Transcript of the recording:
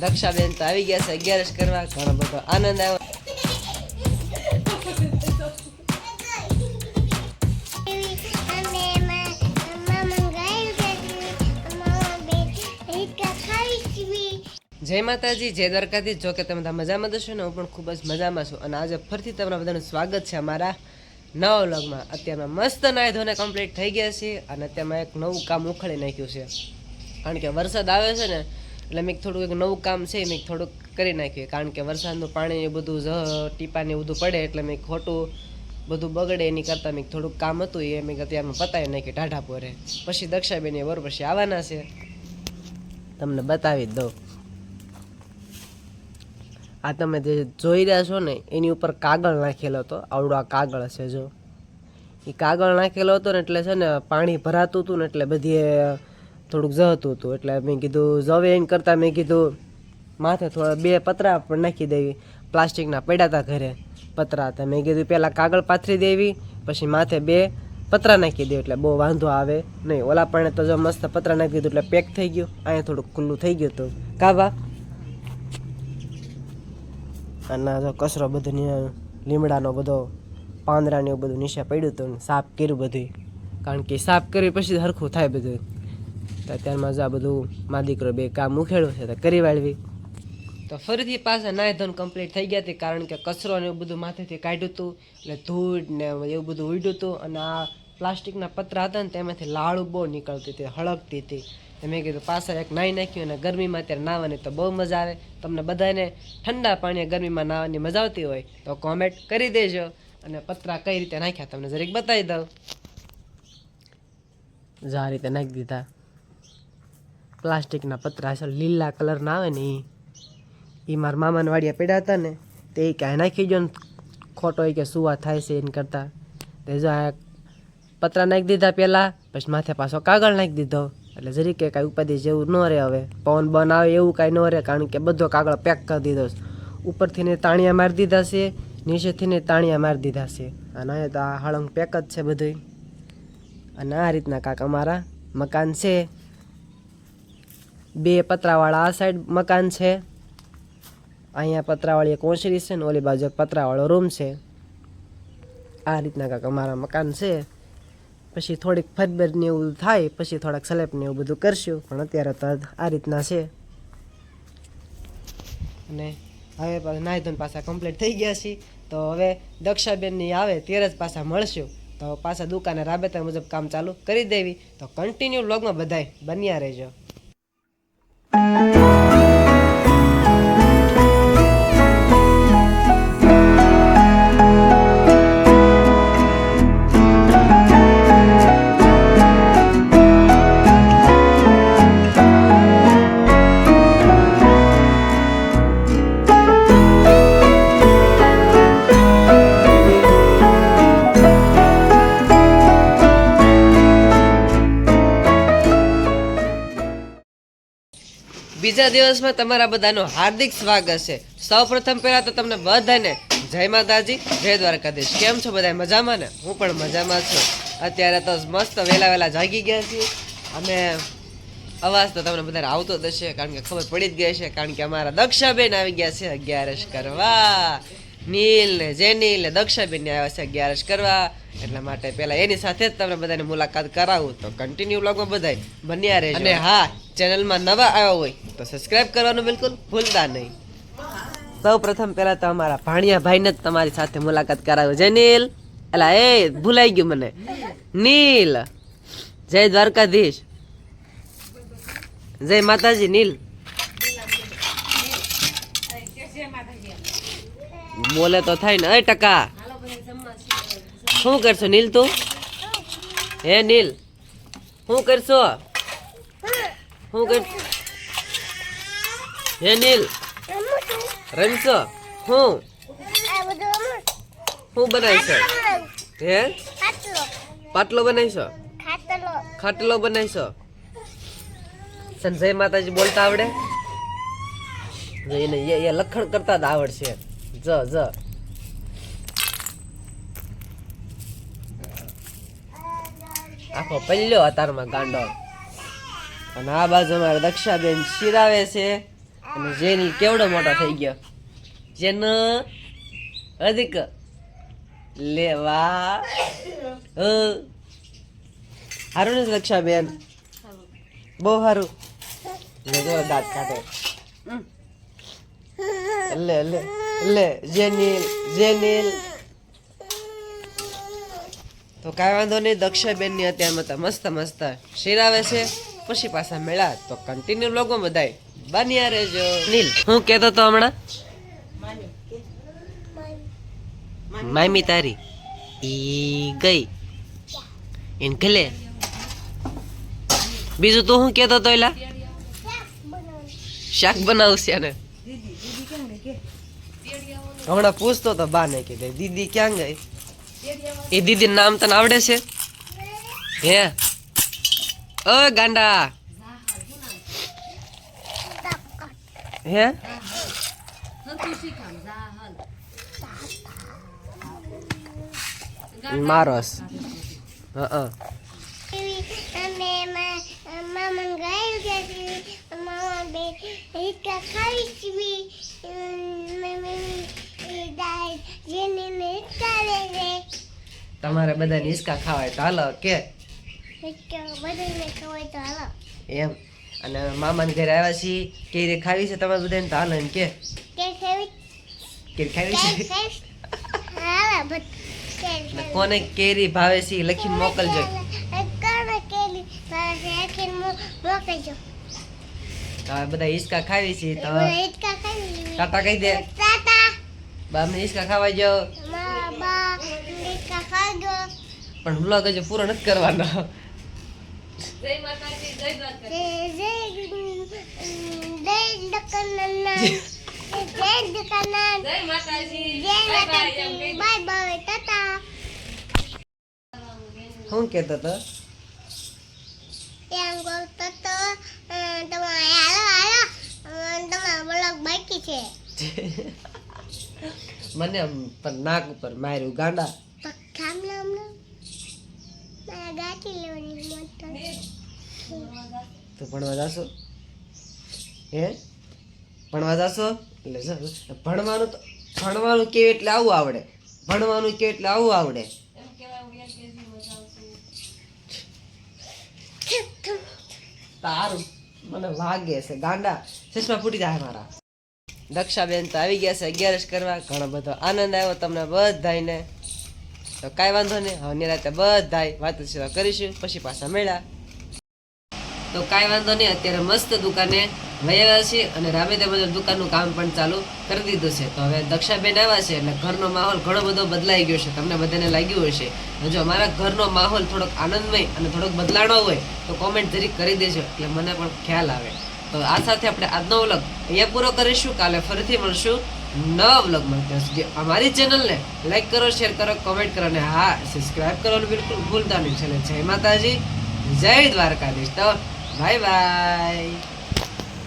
દક્ષાબેન તો આવી ગયા છે અગિયારસ કરવા ઘણો બધો આનંદ આવ્યો જય માતાજી, જય દ્વારકાથી જો કે તમે બધા મજામાં દશો ને, હું પણ ખૂબ જ મજામાં છું. અને આજે ફરીથી તમારા બધાનું સ્વાગત છે અમારા નવા વ્લોગમાં. અત્યારમાં મસ્ત નાય ધોને કમ્પ્લીટ થઈ ગયા છે અને અત્યારમાં એક નવું કામ ઉખડી નાખ્યું છે. કારણ કે વરસાદ આવે છે ને એટલે મેં થોડુંક એક નવું કામ છે, મેં થોડુંક કરી નાખ્યું. કારણ કે વરસાદનું પાણી એ બધું જ ટીપાને ને બધું પડે, એટલે મેં ખોટું બધું બગડે એની કરતાં મેં થોડુંક કામ હતું, એ મેં અત્યારમાં પતાવી નાખ્યું ટાઢા પોરે પછી દક્ષાબેન એ વર પછી આવવાના છે. તમને બતાવી દઉં. આ તમે જે જોઈ રહ્યા છો ને, એની ઉપર કાગળ નાખેલો હતો. આવડો આ કાગળ છે જો. એ કાગળ નાખેલો હતો ને એટલે છે ને પાણી ભરાતું હતું ને એટલે બધી થોડુંક જતું હતું. એટલે મેં કીધું જવે એમ કરતાં મેં કીધું, માથે થોડા બે પતરા પણ નાખી દેવી. પ્લાસ્ટિકના પડ્યા હતા ઘરે પતરા હતા. મેં કીધું, પહેલાં કાગળ પાથરી દેવી, પછી માથે બે પતરા નાખી દેવી. એટલે બહુ વાંધો આવે નહીં. ઓલા પણ તો જો મસ્ત પતરા નાખી દીધું, એટલે પેક થઈ ગયું. અહીંયા થોડુંક ખુલ્લું થઈ ગયું હતું. કાવા અને જો કચરો બધો લીમડાનો બધો પાંદડાને એવું બધું નીચે પડ્યું હતું સાફ કર્યું બધું કારણ કે સાફ કરી પછી સરખું થાય બધું તો અત્યારમાં જ આ બધું મા દીકરો બે કામ ઉખેડ્યું છે તો કરી વાળવી. તો ફરીથી પાછા નાય ધોન કમ્પ્લીટ થઈ ગયા હતી કારણ કે કચરો ને એવું બધું માથેથી કાઢ્યું હતું એટલે ધૂળ ને એવું બધું ઉડ્યું હતું અને આ પ્લાસ્ટિકના પતરા હતા ને તેમાંથી લાળું બહુ નીકળતી હતી હળગતી હતી. તો મેં કીધું પાછા એક નાહી નાખ્યું અને ગરમીમાં અત્યારે નાહવાની તો બહુ મજા આવે. તમને બધાને ઠંડા પાણીએ ગરમીમાં નાહવાની મજા આવતી હોય તો કોમેન્ટ કરી દેજો અને પતરા કઈ રીતે નાખ્યા તમને જરીક બતાવી દઉં. જ આ રીતે નાખી દીધા. પ્લાસ્ટિકના પતરા છે, લીલા કલરના આવે ને એ મારા મામાના વાડિયા પડ્યા હતા ને, તે એ કાંઈ નાખી ગયો ને ખોટો કે સુવા થાય છે એને કરતાં. તે જો આ પતરા નાખી દીધા પહેલાં પછી માથે પાછો કાગળ નાખી દીધો. એટલે જરી કે કાંઈ ઉપાધિ જેવું ન રહે હવે. પવન બન આવે એવું કાંઈ ન રહે, કારણ કે બધો કાગળ પેક કરી દીધો છે. ઉપરથી ને તાણિયા મારી દીધા છે, નીચેથી ને તાણિયા મારી દીધા છે. અને અહીંયા તો આ હળંગ પેક જ છે બધું અને આ રીતના કાંક અમારા મકાન છે. બે પતરાવાળા આ સાઈડ મકાન છે. અહીંયા પતરાવાળી એક ઓસરી છે ને ઓલી બાજુ પતરાવાળો રૂમ છે. આ રીતના કાંક અમારા મકાન છે. પછી થોડીક ફરબર એવું થાય, પછી થોડાક સ્લેબ ને એવું બધું કરશું, પણ અત્યારે તો આ રીતના છે. અને હવે નાહી ધોન પાછા કમ્પ્લીટ થઈ ગયા છીએ. તો હવે દક્ષાબેનની આવે ત્યારે જ પાછા મળશું. તો પાછા દુકાને રાબેતા મુજબ કામ ચાલુ કરી દેવી. તો કન્ટિન્યુ લોગમાં બધાય બન્યા રહેજો. બીજા દિવસમાં તમારા બધાનું હાર્દિક સ્વાગત છે. સૌ પ્રથમ પહેલાં તો તમને બધાને જય માતાજી, જય દ્વારકાધીશ. કેમ છો બધા? મજામાં ને? હું પણ મજામાં છું. અત્યારે તો મસ્ત વહેલા વહેલા જાગી ગયા છીએ. અને અવાજ તો તમને બધાને આવતો જ હશે, કારણ કે ખબર પડી જ ગઈ છે કારણ કે અમારા દક્ષાબેન આવી ગયા છે અગિયારસ કરવા. નીલ ને જેનીલ ને દક્ષાબેન આવ્યા છે અગિયારસ કરવા. એટલા માટે પહેલા એની સાથે જ તમને બધાને મુલાકાત કરાવું. તો કન્ટિન્યુ બ્લોગમાં બધાય બન્યા રહેજો. અને હા ચેનલમાં નવા આવ્યા હોય, તો સબસ્ક્રાઇબ કરવાનું બિલકુલ ભૂલતા નહીં. સૌ પ્રથમ પહેલા તો અમારા ભાણિયા ભાઈને જ તમારી સાથે મુલાકાત કરાવ્યો જય નીલ. એલા, એ, ભૂલાઈ ગયું મને. નીલ. જય દ્વારકાધીશ. જય માતાજી, નીલ. બોલે તો થાય ને, એ ટકા. શું કરશો, નીલ તું? હે, નીલ? શું કરશો? શું કર હે, નીલ? રમશો? હું શું બનાવીશો? હે? પાટલો બનાવીશો? ખાટલો બનાવીશો? સંજય માતાજી બોલતા આવડે? એ લખણ કરતા જ આવડશે. જ જ. આખો પહેલો અતારમાં ગાંડો. અને આ બાજુ અમારે દક્ષાબેન શિરાવે છે. અને જેની કેવડો મોટો થઈ ગયો. જેનો અધિક લેવા. હારું ને દક્ષાબેન? બહુ સારું દાંત કાઢે. લે લે લે. જેનિલ જેનિલ. તો કાંઈ વાંધો નહીં દક્ષાબેનની અત્યારમાં તો મસ્ત મસ્ત શિરાવે છે. પછી પાછા મેળા. તો કન્ટિન્યુ લોકો બધાય. બન્યા રહેજો. નીલ, હું કહેતો તો હમણાં? મામી તારી. ઈ ગઈ. એને ગલે. બીજું તું શું કહેતો તો એલા? શાક બનાવશે ને હમણાં પૂછતો તો બા ને કે દીદી ક્યાં ગઈ? એ દીદી નામ તને આવડે છે હે ઓ ગાંડા હે મારસ હા ખાવી તમારે બધાને હિસકા ખાવાય તો હાલો કે? એમ. અને મામાને ઘરે આવ્યા છીએ કેરી ખાવી છે તમારે બધાને તો હાલો એમ કે. કેરી ખાવી? છે? ને કોને કેરી ભાવે છે ઈ લખીને મોકલજો. હવે બધા હિસકા ખાવી છે તો બધા ટાટા કહી દે. તાતા. બા અમને હિસકા ખાવા જો પણ વ્લોગ હજુ પૂરો નથી કરવાનો. હું કેતો જય દુકાનના જય જય માતાજી જય માતાજી બાય બાય ટાટા. શું કહેતો તો એમ કહતો તો તમારે હાલો હાલો તમારો બ્લોગ બાકી છે. મને આમ પણ નાક ઉપર માર્યું ગાંડા. તો ભણવા જાશો? હે? ભણવા જાશો? એટલે ભણવાનું તો ભણવાનું કેવું એટલે આવું આવડે? ભણવાનું કેવું એટલે આવું આવડે? તારું મને વાગે છે. ગાંડા ચશ્મા ફૂટી જાય મારા. દક્ષાબેન તો આવી ગયા છે અગિયારસ કરવા. ઘણો બધો આનંદ આવ્યો તમને બધાને તો કાંઈ વાંધો નહીં. હવે નિરાતે બધાય વાતો સેવા કરીશું. પછી પાછા મળ્યા. તો કાંઈ વાંધો નહીં, અત્યારે મસ્ત દુકાને આવ્યા છીએ અને રામે તેમજ દુકાનનું કામ પણ ચાલુ કરી દીધું છે. તો હવે દક્ષાબેન આવ્યા છે એટલે ઘરનો માહોલ ઘણો બધો બદલાઈ ગયો છે. તમને બધાને લાગ્યું હશે. જો અમારા ઘરનો માહોલ થોડોક આનંદમય અને થોડોક બદલાણો હોય, તો કોમેન્ટ જરીક કરી દેજો એટલે મને પણ ખ્યાલ આવે. તો આ સાથે આપણે આજનો વ્લોગ અહીંયા પૂરો કરીશું. કાલે ફરીથી મળશું નવા વ્લોગમાં. ત્યાં સુધી અમારી ચેનલને લાઈક કરો શેર કરો કોમેન્ટ કરો અને હા સબસ્ક્રાઈબ કરવાનું બિલકુલ ભૂલતા નહીં. છેલ્લે જય માતાજી, જય દ્વારકાધીશ. તો 拜拜。